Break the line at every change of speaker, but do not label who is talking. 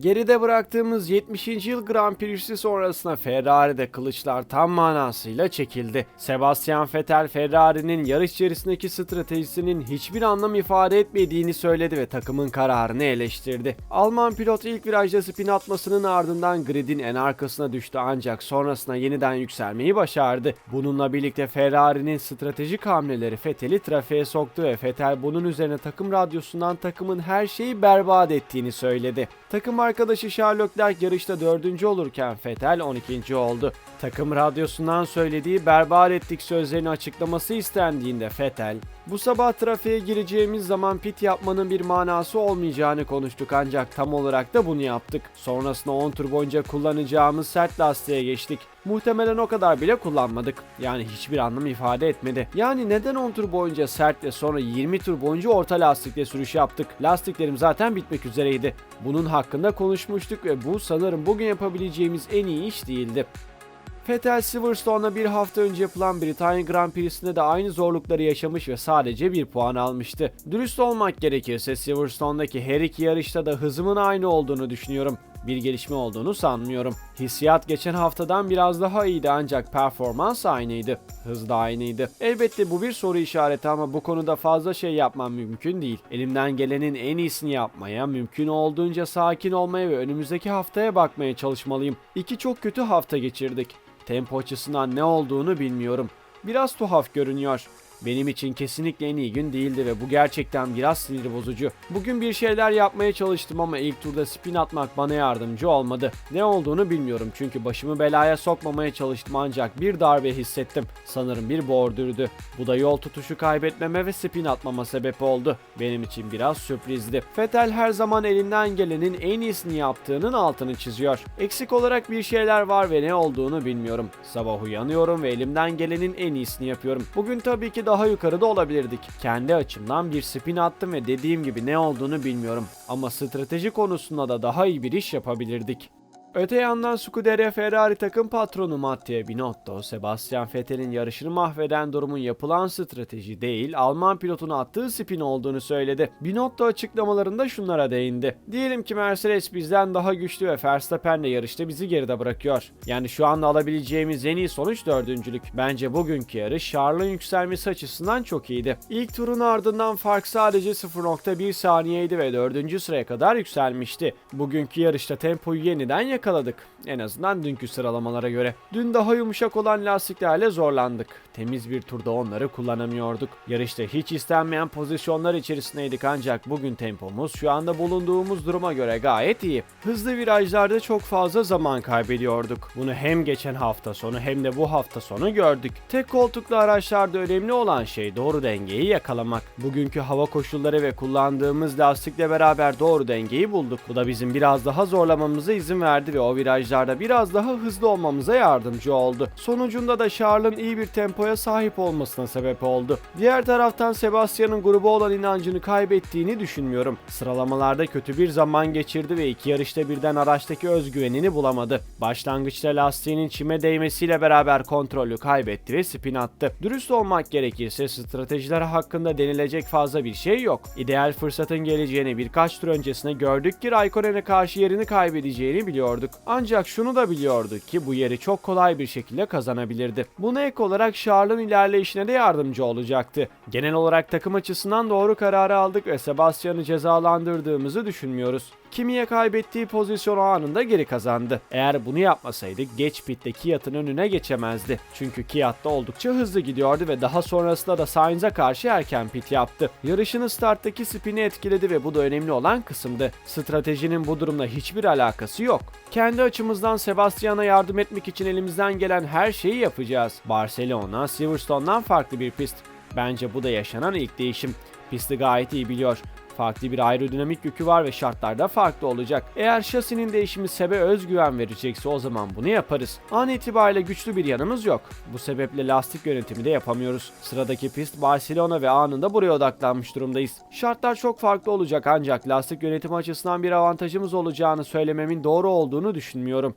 Geride bıraktığımız 70. yıl Grand Prix'si sonrasında Ferrari'de kılıçlar tam manasıyla çekildi. Sebastian Vettel Ferrari'nin yarış içerisindeki stratejisinin hiçbir anlam ifade etmediğini söyledi ve takımın kararını eleştirdi. Alman pilot ilk virajda spin atmasının ardından gridin en arkasına düştü ancak sonrasında yeniden yükselmeyi başardı. Bununla birlikte Ferrari'nin stratejik hamleleri Vettel'i trafiğe soktu ve Vettel bunun üzerine takım radyosundan takımın her şeyi berbat ettiğini söyledi. Takım arkadaşı Charles Leclerc yarışta dördüncü olurken Vettel 12. oldu. Takım radyosundan söylediği berbat ettik sözlerini açıklaması istendiğinde Vettel, bu sabah trafiğe gireceğimiz zaman pit yapmanın bir manası olmayacağını konuştuk ancak tam olarak da bunu yaptık. Sonrasında 10 tur boyunca kullanacağımız sert lastiğe geçtik. Muhtemelen o kadar bile kullanmadık. Yani hiçbir anlam ifade etmedi. Yani neden 10 tur boyunca sert ve sonra 20 tur boyunca orta lastikle sürüş yaptık? Lastiklerim zaten bitmek üzereydi. Bunun hakkında konuşmuştuk ve bu sanırım bugün yapabileceğimiz en iyi iş değildi. Vettel Silverstone'la bir hafta önce yapılan Britanya Grand Prix'sinde de aynı zorlukları yaşamış ve sadece bir puan almıştı. Dürüst olmak gerekirse Silverstone'daki her iki yarışta da hızımın aynı olduğunu düşünüyorum. Bir gelişme olduğunu sanmıyorum. Hissiyat geçen haftadan biraz daha iyiydi ancak performans aynıydı. Hız da aynıydı. Elbette bu bir soru işareti ama bu konuda fazla şey yapmam mümkün değil. Elimden gelenin en iyisini yapmaya, mümkün olduğunca sakin olmaya ve önümüzdeki haftaya bakmaya çalışmalıyım. İki çok kötü hafta geçirdik. Tempo açısından ne olduğunu bilmiyorum. Biraz tuhaf görünüyor. Benim için kesinlikle en iyi gün değildi ve bu gerçekten biraz sinir bozucu. Bugün bir şeyler yapmaya çalıştım ama ilk turda spin atmak bana yardımcı olmadı. Ne olduğunu bilmiyorum çünkü başımı belaya sokmamaya çalıştım ancak bir darbe hissettim. Sanırım bir bordürdü. Bu da yol tutuşu kaybetmeme ve spin atmama sebep oldu. Benim için biraz sürprizdi. Vettel her zaman elinden gelenin en iyisini yaptığının altını çiziyor. Eksik olarak bir şeyler var ve ne olduğunu bilmiyorum. Sabah uyanıyorum ve elimden gelenin en iyisini yapıyorum. Bugün tabii ki daha yukarıda olabilirdik. Kendi açımdan bir spin attım ve dediğim gibi ne olduğunu bilmiyorum. Ama strateji konusunda da daha iyi bir iş yapabilirdik. Öte yandan Scuderia Ferrari takım patronu Mattia Binotto, Sebastian Vettel'in yarışını mahveden durumun yapılan strateji değil, Alman pilotun attığı spin olduğunu söyledi. Binotto açıklamalarında şunlara değindi. Diyelim ki Mercedes bizden daha güçlü ve Verstappen de yarışta bizi geride bırakıyor. Yani şu anda alabileceğimiz en iyi sonuç dördüncülük. Bence bugünkü yarış Charles'ın yükselmesi açısından çok iyiydi. İlk turun ardından fark sadece 0.1 saniyeydi ve dördüncü sıraya kadar yükselmişti. Bugünkü yarışta tempoyu yeniden yakaladık. En azından dünkü sıralamalara göre. Dün daha yumuşak olan lastiklerle zorlandık. Temiz bir turda onları kullanamıyorduk. Yarışta hiç istenmeyen pozisyonlar içerisindeydik ancak bugün tempomuz şu anda bulunduğumuz duruma göre gayet iyi. Hızlı virajlarda çok fazla zaman kaybediyorduk. Bunu hem geçen hafta sonu hem de bu hafta sonu gördük. Tek koltuklu araçlarda önemli olan şey doğru dengeyi yakalamak. Bugünkü hava koşulları ve kullandığımız lastikle beraber doğru dengeyi bulduk. Bu da bizim biraz daha zorlamamıza izin verdi ve o virajlarda biraz daha hızlı olmamıza yardımcı oldu. Sonucunda da Charles'ın iyi bir tempoya sahip olmasına sebep oldu. Diğer taraftan Sebastian'ın gruba olan inancını kaybettiğini düşünmüyorum. Sıralamalarda kötü bir zaman geçirdi ve iki yarışta birden araçtaki özgüvenini bulamadı. Başlangıçta lastiğinin çime değmesiyle beraber kontrolü kaybetti ve spin attı. Dürüst olmak gerekirse stratejiler hakkında denilecek fazla bir şey yok. İdeal fırsatın geleceğini birkaç tur öncesine gördük ki Raikkonen'e karşı yerini kaybedeceğini biliyorduk. Ancak şunu da biliyorduk ki bu yeri çok kolay bir şekilde kazanabilirdi. Buna ek olarak Charles'ın ilerleyişine de yardımcı olacaktı. Genel olarak takım açısından doğru kararı aldık ve Sebastian'ı cezalandırdığımızı düşünmüyoruz. Kimiye kaybettiği pozisyon anında geri kazandı. Eğer bunu yapmasaydık geç pitte Kiat'ın önüne geçemezdi. Çünkü Kiat da oldukça hızlı gidiyordu ve daha sonrasında da Sainz'a karşı erken pit yaptı. Yarışını starttaki spini etkiledi ve bu da önemli olan kısımdı. Stratejinin bu durumla hiçbir alakası yok. Kendi açımızdan Sebastian'a yardım etmek için elimizden gelen her şeyi yapacağız. Barcelona, Silverstone'dan farklı bir pist. Bence bu da yaşanan ilk değişim. Pisti gayet iyi biliyor. Farklı bir aerodinamik yükü var ve şartlar da farklı olacak. Eğer şasinin değişimi sebe özgüven verecekse o zaman bunu yaparız. An itibariyle güçlü bir yanımız yok. Bu sebeple lastik yönetimi de yapamıyoruz. Sıradaki pist Barcelona ve anında buraya odaklanmış durumdayız. Şartlar çok farklı olacak ancak lastik yönetimi açısından bir avantajımız olacağını söylememin doğru olduğunu düşünmüyorum.